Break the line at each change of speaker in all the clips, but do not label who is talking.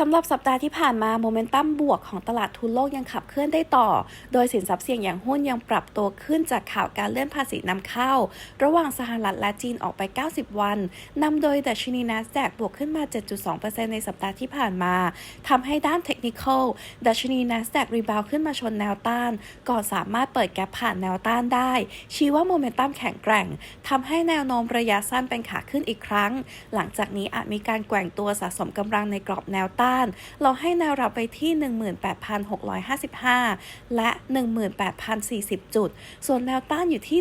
สำหรับสัปดาห์ที่ผ่านมาโมเมนตัมบวกของตลาดทุนโลกยังขับเคลื่อนได้ต่อ โดยสินทรัพย์เสี่ยงอย่างหุ้นยังปรับตัวขึ้นจากข่าวการเลื่อนภาษีนำเข้า ระหว่างสหรัฐและจีนออกไป 90 วัน นำโดยดัชนีนัสแดกบวกขึ้นมา 7.2%ในสัปดาห์ที่ผ่านมา ทำให้ด้านเทคนิคอลดัชนีนัสแดกรีบาวขึ้นมาชนแนวต้าน ก่อนสามารถเปิดแกปผ่านแนวต้านได้ ชี้ว่าโมเมนตัมแข็งแกร่งทำให้แนวโน้มระยะสั้นเป็นขาขึ้นอีกครั้ง หลังจากนี้อาจมีการแกว่งตัวสะสมกำลังในกรอบแนวต้านเราให้แนวรับไปที่ 18,655 และ 18,040 จุด ส่วนแนวต้านอยู่ที่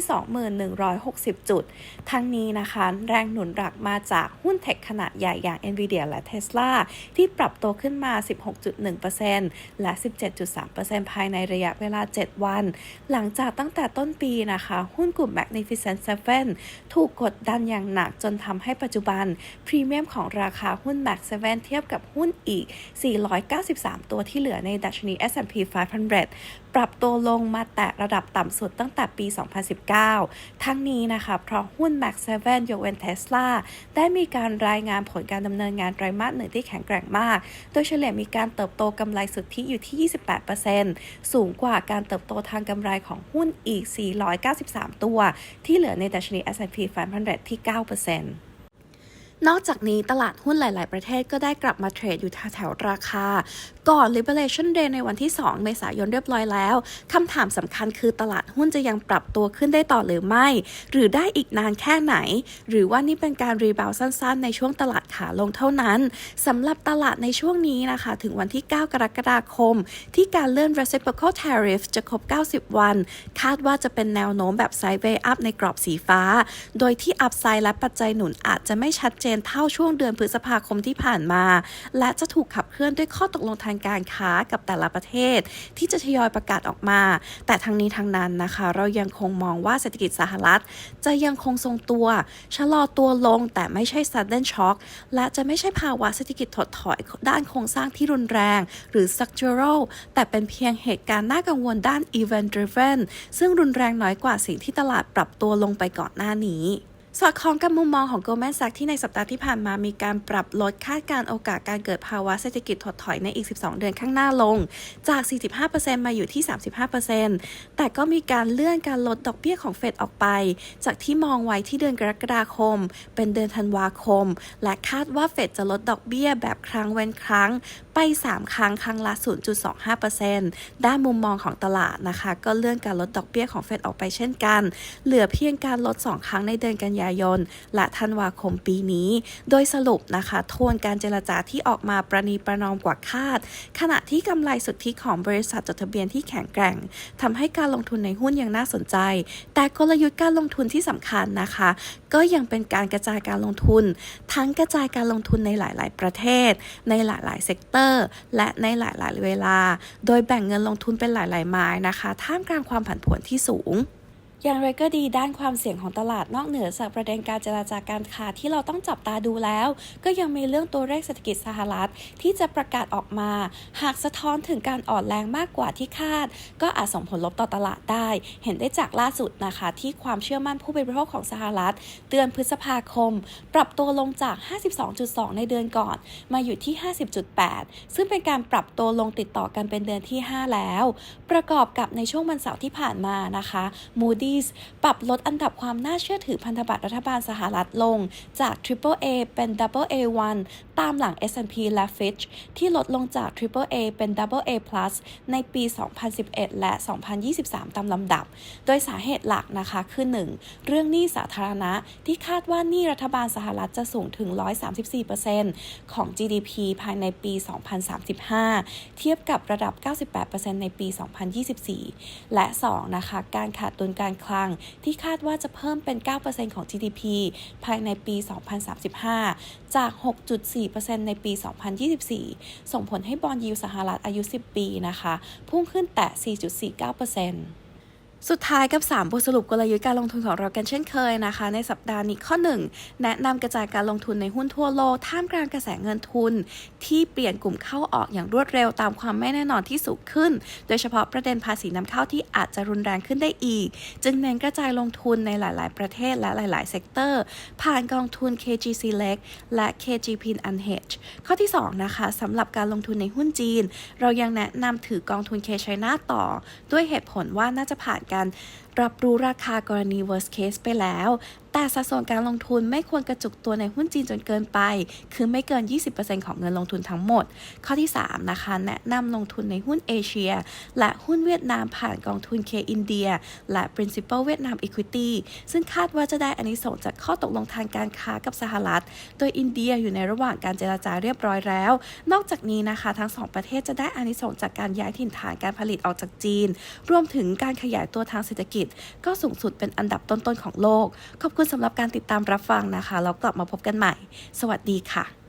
2160 จุด ทั้งนี้นะคะ แรงหนุนหลักมาจากหุ้นเทคขนาดใหญ่อย่าง Nvidia และ Tesla ที่ปรับตัวขึ้นมา 16.1%และ 17.3%ภายในระยะเวลา 7 วัน หลังจากตั้งแต่ต้นปีนะคะ หุ้นกลุ่ม Magnificent Seven ถูกกดดันอย่างหนักจนทำให้ปัจจุบัน พรีเมียมของราคาหุ้น Max 7เทียบกับหุ้นอีก 493 ตัวที่เหลือในดัชนี S&P 500 ปรับตัวลงมาแตะระดับต่ำสุดตั้งแต่ปี 2019 ทั้งนี้นะคะ เพราะหุ้น Max 7ยกเว้น Tesla ได้มีการรายงานผลการดำเนินงานไตรมาสหนึ่งที่แข็งแกร่งมาก โดยเฉลี่ยมีการเติบโตกำไรสุทธิอยู่ที่ 28%สูงกว่าการเติบโตทางกำไรของหุ้นอีก 493 ตัว ที่เหลือในดัชนี S&P 500 ที่ 9% นอกจากนี้ตลาดหุ้นหลาย ๆ ประเทศก็ได้กลับมาเทรดอยู่แถวๆราคา ก่อน Liberation Day ในวันที่ 2 เมษายนเรียบร้อยแล้วคำถามสำคัญคือตลาดหุ้นจะยังปรับตัวขึ้นได้ต่อหรือไม่ หรือได้อีกนานแค่ไหน หรือว่านี่เป็นการรีบาวสั้น ๆ ในช่วงตลาดขาลงเท่านั้นสำหรับตลาดในช่วงนี้นะคะ ถึงวันที่ 9 กรกฎาคม ที่การเลื่อน reciprocal tariff จะครบ 90 วัน คาดว่าจะเป็นแนวโน้มแบบ sideways up ในกรอบสีฟ้า โดยที่ upside และปัจจัยหนุนอาจจะไม่ชัดเจนเท่าช่วงเดือนพฤษภาคมที่ผ่านมา และจะถูกขับเคลื่อนด้วยข้อตกลงทางการค้ากับแต่ละประเทศ ที่จะทยอยประกาศออกมา แต่ทั้งนี้ทั้งนั้นนะคะ เรายังคงมองว่าเศรษฐกิจสหรัฐ จะยังคงทรงตัวชะลอตัวลงแต่ไม่ใช่ sudden shock และจะไม่ใช่ภาวะเศรษฐกิจถดถอยด้านโครงสร้างที่รุนแรง หรือ structural แต่เป็นเพียงเหตุการณ์น่ากังวลด้าน event driven ซึ่งรุนแรงน้อยกว่าสิ่งที่ตลาดปรับตัวลงไปก่อนหน้านี้ สอดคล้องกับมุมมองของ Goldman Sachs ที่ในสัปดาห์ที่ผ่านมามีการปรับลดคาดการโอกาสการเกิดภาวะเศรษฐกิจถดถอยในอีก 12 เดือนข้างหน้าลง จาก 45%มาอยู่ที่ 35%แต่ก็มีการเลื่อนการลดดอกเบี้ยของเฟดออกไป จากที่มองไว้ที่เดือนกรกฎาคม เป็นเดือนธันวาคม และคาดว่าเฟดจะลดดอกเบี้ยแบบครั้งเว้นครั้งไป 3 ครั้งครั้งละ 0.25%ด้านมุมมองของตลาดนะคะ ก็เลื่อนการลดดอกเบี้ยของเฟดออกไปเช่นกัน เหลือเพียงการลด 2 ครั้งในเดือนกันยาายน และธันวาคมปีนี้ โดยสรุปนะคะ โทนการเจรจาที่ออกมาประนีประนอมกว่าคาด ขณะที่กำไรสุทธิของบริษัทจดทะเบียนที่แข็งแกร่งทำให้การลงทุนในหุ้นยังน่าสนใจ แต่กลยุทธ์การลงทุนที่สำคัญนะคะ ก็ยังเป็นการกระจายการลงทุน ทั้งกระจายการลงทุนในหลาย ๆ ประเทศ ในหลาย ๆ เซกเตอร์ และในหลาย ๆ เวลา โดยแบ่งเงินลงทุนเป็นหลาย ๆ ไม้นะคะ ท่ามกลางความผันผวนที่สูง อย่างไรก็ดีด้านความเสี่ยงของตลาดนอกเหนือจากประเด็นการเจราจาการค้าที่เราต้องจับตาดูแล้ว ก็ยังมีเรื่องตัวเลขเศรษฐกิจสหรัฐที่จะประกาศออกมา หากสะท้อนถึงการอ่อนแรงมากกว่าที่คาด ก็อาจส่งผลลบต่อตลาดได้ เห็นได้จากล่าสุดนะคะ ที่ความเชื่อมั่นผู้บริโภคของสหรัฐเดือนพฤษภาคม ปรับตัวลงจาก 52.2 ในเดือนก่อน มาอยู่ที่ 50.8 ซึ่งเป็นการปรับตัวลงติดต่อกันเป็นเดือนที่ 5 แล้ว ประกอบกับในช่วงวันเสาร์ที่ผ่านมานะคะ Moody's ปรับลดอันดับความน่าเชื่อถือพันธบัตรรัฐบาลสหรัฐลงจาก Triple A เป็น Double A1 ตามหลัง S&P และ Fitch ที่ลดลงจาก Triple A เป็น Double A Plus ในปี 2011 และ 2023 ตามลำดับ โดยสาเหตุหลักนะคะคือ 1. เรื่องหนี้สาธารณะที่คาดว่าหนี้รัฐบาลสหรัฐจะสูงถึง 134%ของ GDP ภายในปี 2035 เทียบกับระดับ 98%ในปี 2024 และ 2. นะคะ การขาดดุลการคลัง ที่คาดว่าจะเพิ่มเป็น 9%ของ GDP ภายในปี 2035 จาก 6.4%ในปี 2024 ส่งผลให้บอลยิวสหรัฐอายุ 10 ปีนะคะ พุ่งขึ้นแต่ 4.49% สุดท้ายกับ 3 บทสรุปกลยุทธ์การลงทุนของเรากันเช่นเคยนะคะ ในสัปดาห์นี้ข้อ 1 แนะนำกระจายการลงทุนในหุ้นทั่วโลก ท่ามกลางกระแสเงินทุน ที่เปลี่ยนกลุ่มเข้าออกอย่างรวดเร็วตามความไม่แน่นอนที่สูงขึ้น โดยเฉพาะประเด็นภาษีนำเข้าที่อาจจะรุนแรงขึ้นได้อีก จึงเน้นกระจายลงทุนในหลาย ๆ ประเทศและหลาย ๆ เซกเตอร์ ผ่านกองทุน KG Select และ KGP Unhedge ข้อที่ 2 นะคะสำหรับการลงทุนในหุ้นจีน เรายังแนะนำถือกองทุน K China ต่อ ด้วยเหตุผลว่าน่าจะผ่านการรับรู้ราคากรณี worst case ไปแล้ว แต่สัดส่วนการลงทุนไม่ควรกระจุกตัวในหุ้นจีนจนเกินไป คือไม่เกิน 20%ของเงินลงทุนทั้งหมด ข้อที่ 3 นะคะ แนะนำลงทุนในหุ้นเอเชีย และหุ้นเวียดนามผ่านกองทุน K India และ Principal เวียดนาม Equity ซึ่งคาดว่าจะได้อานิสงส์จากข้อตกลงทางการค้ากับสหรัฐ โดยอินเดียอยู่ในระหว่างการเจราจาเรียบร้อยแล้ว นอกจากนี้นะคะ ทั้งสองประเทศจะได้อานิสงส์จากการย้ายถิ่นฐานการผลิตออกจากจีน รวมถึงการขยายตัวทางเศรษฐกิจ ก็สูงสุดเป็นอันดับต้นๆของโลก ขอบคุณสำหรับการติดตามรับฟังนะคะแล้วกลับมาพบกันใหม่ สวัสดีค่ะ